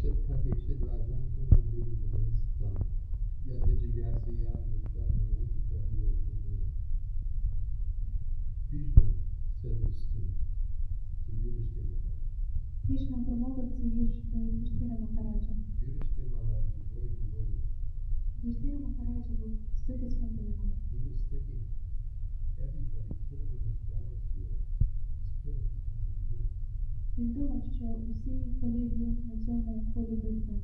свят капічі раджан кумандірі там. Я диджигяси я там антикапіо. Пішма седмосту. Юрішті Махарадж. Кришна промовив цей вірш до Юштіра Махараджа. Юрішті Махарадж very devoted. Юштіра Махараджа був збитий з пантелику. He was thinking everybody killed in this battlefield is Він думав, що усі поліві на цьому полі битви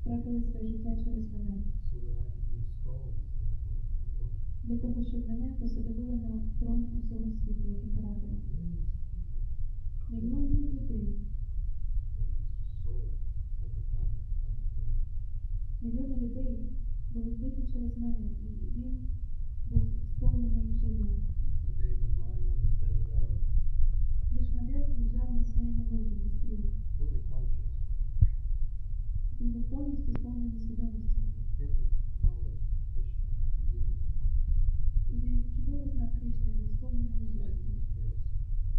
втратили своє життя через мене. Для того, щоб мене посадили на трон усього світу як імператора. Мільйони людей, мільйони людей були вбиті через мене, і він був сповнений жалю. Each day was lying on his bed of arrows, Вішмадет лежав на своєму ложі зі стріл. fully conscious, Він був повністю сповнений свідомості. perfect knowledge of Krishna and wisdom. І він чудово знав Кришну, він сповнений Like мудрості. this verse,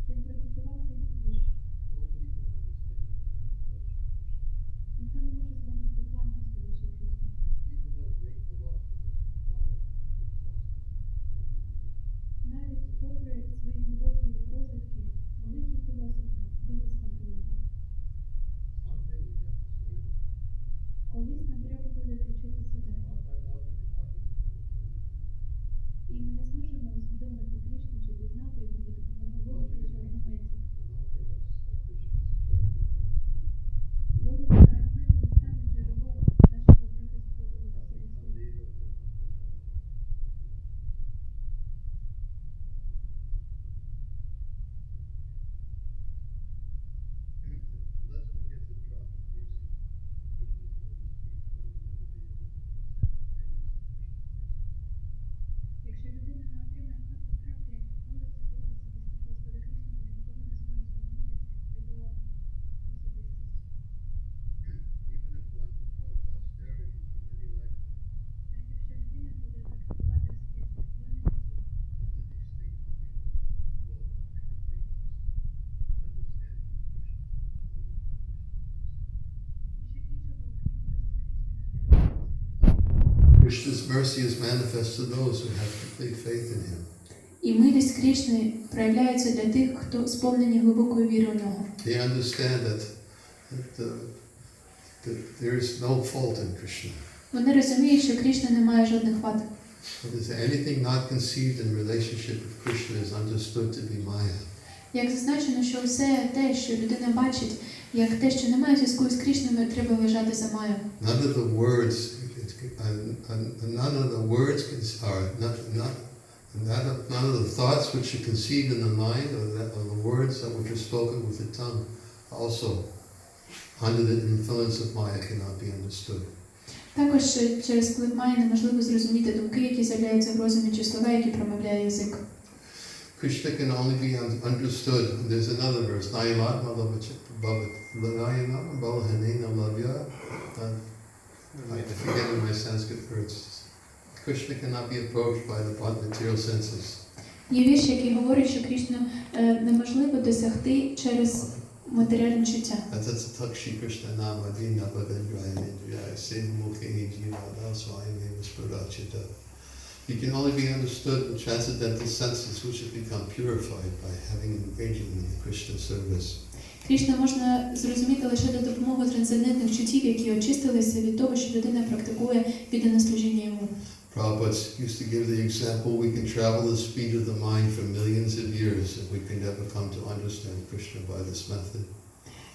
Він процитував цей вірш. nobody can understand the plan of Lord Shri Krishna. Ніхто не може збагнути план Господа Шри Кришни. Even though great philosophers inquire exhaustively, Навіть попри свої глибокі розвитки, великі філософи збиті з пантелику. someday we have to surrender. Колись нам треба буде включити себе. Not by logic and argument, but with real І ми не зможемо усвідомити Кришну чи пізнати його за допомогою логіки аргументів. will not get us at Krishna's shelter at his feet. Логіка та аргументи не стануть джерелом нашого прихистку у Nothing Господі can Ісусі. lead us to come to Unless one gets a drop of mercy from Krishna's lotus feet, one will never be able to understand the greatness of Krishna's grace. Якщо людина не отримає крапку краплі милості з лотосу вісті Господа Кришни, вона ніколи не зможе збагнути його особистість. Even if one performs austerities for many lifetimes, Навіть якщо людина буде практикувати аскезу мільйони разів, none of these things will be will actually bring us understanding of Krishna. Only by Krishna's mercy. ніщо іншого, крім милості Кришни, не дасть. Krishna's mercy is manifest to those who have complete faith in Him. І милість Кришни проявляється для тих, хто сповнені глибокої віри в нього. They understand that, that, uh, that there is no fault in Krishna. Вони розуміють, що Кришна не має жодних вад. Anything not conceived in relationship with Krishna is understood to be Maya. Як зазначено, що все те, що людина бачить, як те, що не має зв'язку з Кришною, треба вважати за маю. None of the words, and, and none of the words can- are not, not, none of, none of the thoughts which are conceived in the mind, or, that, or the words that which are spoken with the tongue, also under the influence of Maya cannot be understood. Також е, через вплив Майї неможливо зрозуміти думки, які з'являються в розумі, чи слова, які промовляє язик. Krishna can only be un- understood. There's another verse, Nayamat Malavachat Nayamat Balahanena Lavya. I forget in my Sanskrit words. Krishna cannot be approached by the material senses. Є вірш, який говорить, що Кришну е, неможливо досягти через матеріальне чуття. He can only be understood in transcendental senses which have become purified by having engaging in the Krishna service. Кришна можна зрозуміти лише за допомогою трансцендентних чуттів, які очистилися від того, що людина практикує віддане служіння йому. Prabhupada used to give the example we can travel the speed of the mind for millions of years and we can never come to understand Krishna by this method.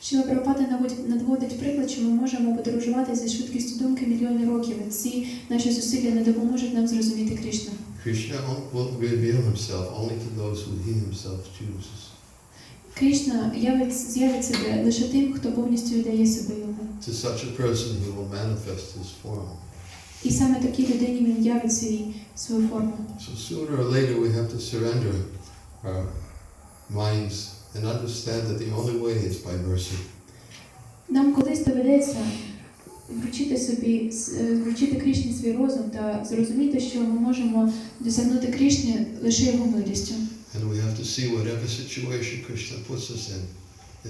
Шіла Прабхупада надводить приклад, що ми можемо подорожувати зі швидкістю думки мільйони років, і ці наші зусилля не допоможуть нам зрозуміти Кришну. Krishna will reveal himself only to those who he himself chooses. Кришна явить, з'явить себе лише тим, хто повністю віддає себе йому. To such a person he will manifest his form. І саме такій людині він явить свій, свою форму. So sooner or later we have to surrender our minds and understand that the only way is by mercy. Нам колись доведеться вручити собі, е, вручити Кришні свій розум та зрозуміти, що ми можемо досягнути Кришні лише його милістю. And we have to see whatever situation Krishna puts us in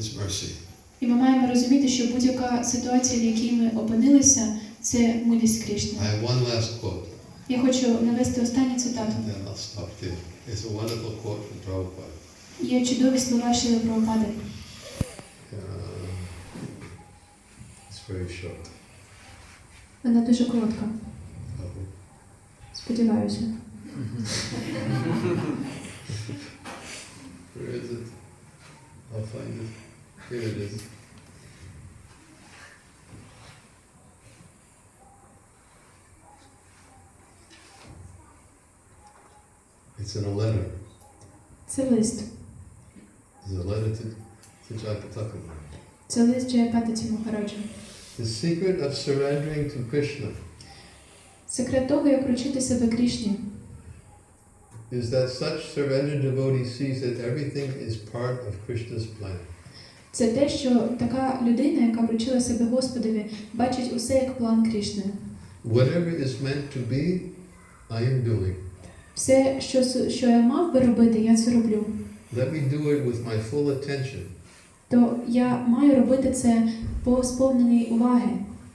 is mercy. І ми маємо розуміти, що будь-яка ситуація, в якій ми опинилися, це милість Кришни. I have one last quote, Я хочу навести останню цитату. and then I'll stop there. It's a wonderful quote from Prabhupada. Є чудові слова Шіли Прабхупади. Uh, it's very short. Вона дуже коротка. Hope. Сподіваюся. Here it is. It's in a letter. Це лист. It's a letter to, to Jagatakamma. Це лист Джаяпатиці Махараджа. The secret of surrendering to Krishna Секрет того, як вручити себе Крішні, is that such surrendered devotee sees that everything is part of Krishna's plan. Це те, що така людина, яка вручила себе Господові, бачить усе як план Крішни. Whatever is meant to be, I am doing. Все, що, що я мав би робити, я це роблю. Let me do it with my full attention То я маю робити це по сповненій уваги.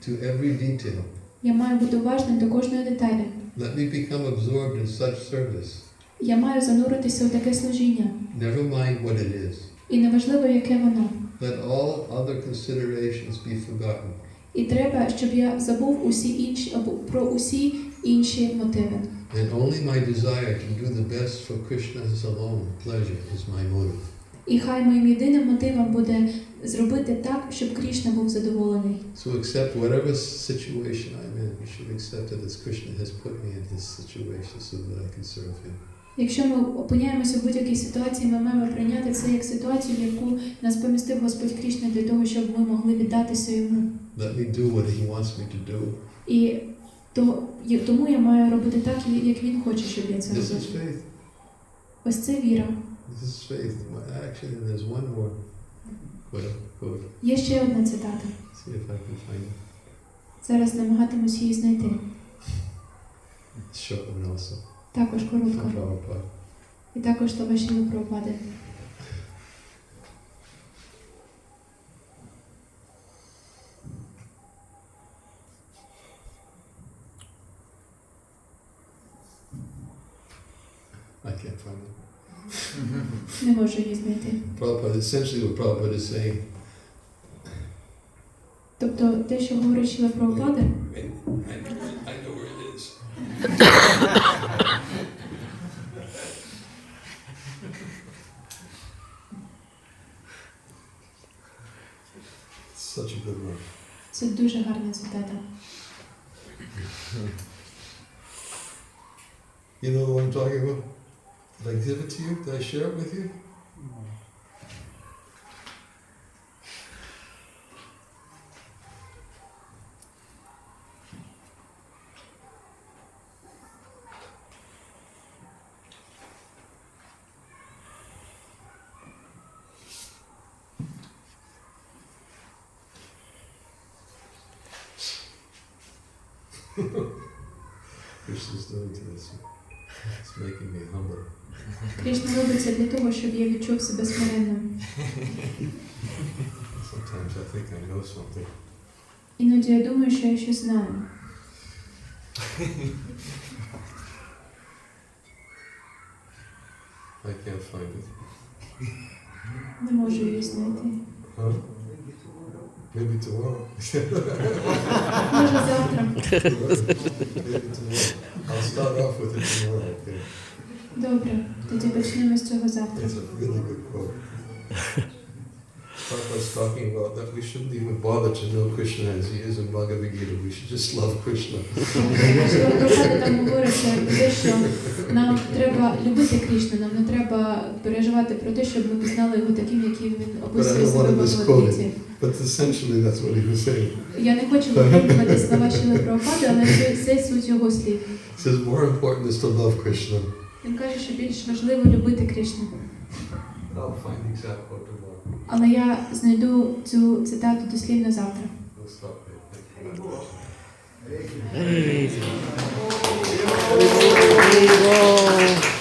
to every detail. Я маю бути уважним до кожної деталі. Let me become absorbed in such service. Я маю зануритися у таке служіння. Never mind what it is. І неважливо, яке воно. Let all other considerations be forgotten. І треба, щоб я забув усі інші або про усі інші мотиви. And only my desire to do the best for Krishna's alone pleasure is my motive. І хай моїм єдиним мотивом буде зробити так, щоб Крішна був задоволений. So accept whatever situation I'm in. You should accept it as Krishna has put me in this situation so that I can serve him. Якщо ми опиняємося в будь-якій ситуації, ми маємо прийняти це як ситуацію, в яку нас помістив Господь Крішна для того, щоб ми могли віддатися йому. Let me do what he wants me to do. І то тому я маю робити так, як він хоче, щоб я це This is робив. faith. Ось це віра. This is faith. And there's one more quote, quote. Є ще одна цитата. See if I can find it. Зараз намагатимусь її знайти. It's short one also. Також. Prabhupada. І також find it. Не можу її знайти. Prabhupada, essentially what Prabhupada is saying, Тобто те, що говорить Шіла Прабхупада, I know where it is. це дуже гарна цитата. You know the one I'm talking about? Did I give it to you? Did I share it with you? Krishna's doing to this. It's making me humble. Крішна робить це для того, щоб я відчув себе смиренним. Sometimes I think I know something. Іноді я думаю, що я щось знаю. I can't find it. Не можу її знайти. Huh? Maybe tomorrow. Може завтра. Maybe tomorrow. I'll start off with it tomorrow. Okay. Добре, тоді почнемо з цього завтра. It's a really good quote. Prabhupada's talking about that we shouldn't even bother to know Krishna as he is in Bhagavad Gita. We should just love Krishna. Прабхупада там говориться про те, що нам треба любити Крішну, нам не треба переживати про те, щоб ми пізнали його таким, яким він описує себе в Бхагавадгіті. But essentially that's what he was saying. Я не хочу повторювати слова Шіли Прабхупади, але це, це суть його слів. He says more important is to love Krishna. Він каже, що більш важливо любити Крішну. I'll find the exact quote tomorrow. Але я знайду цю цитату дослівно завтра. We'll stop there. Thank you very much. Yeah.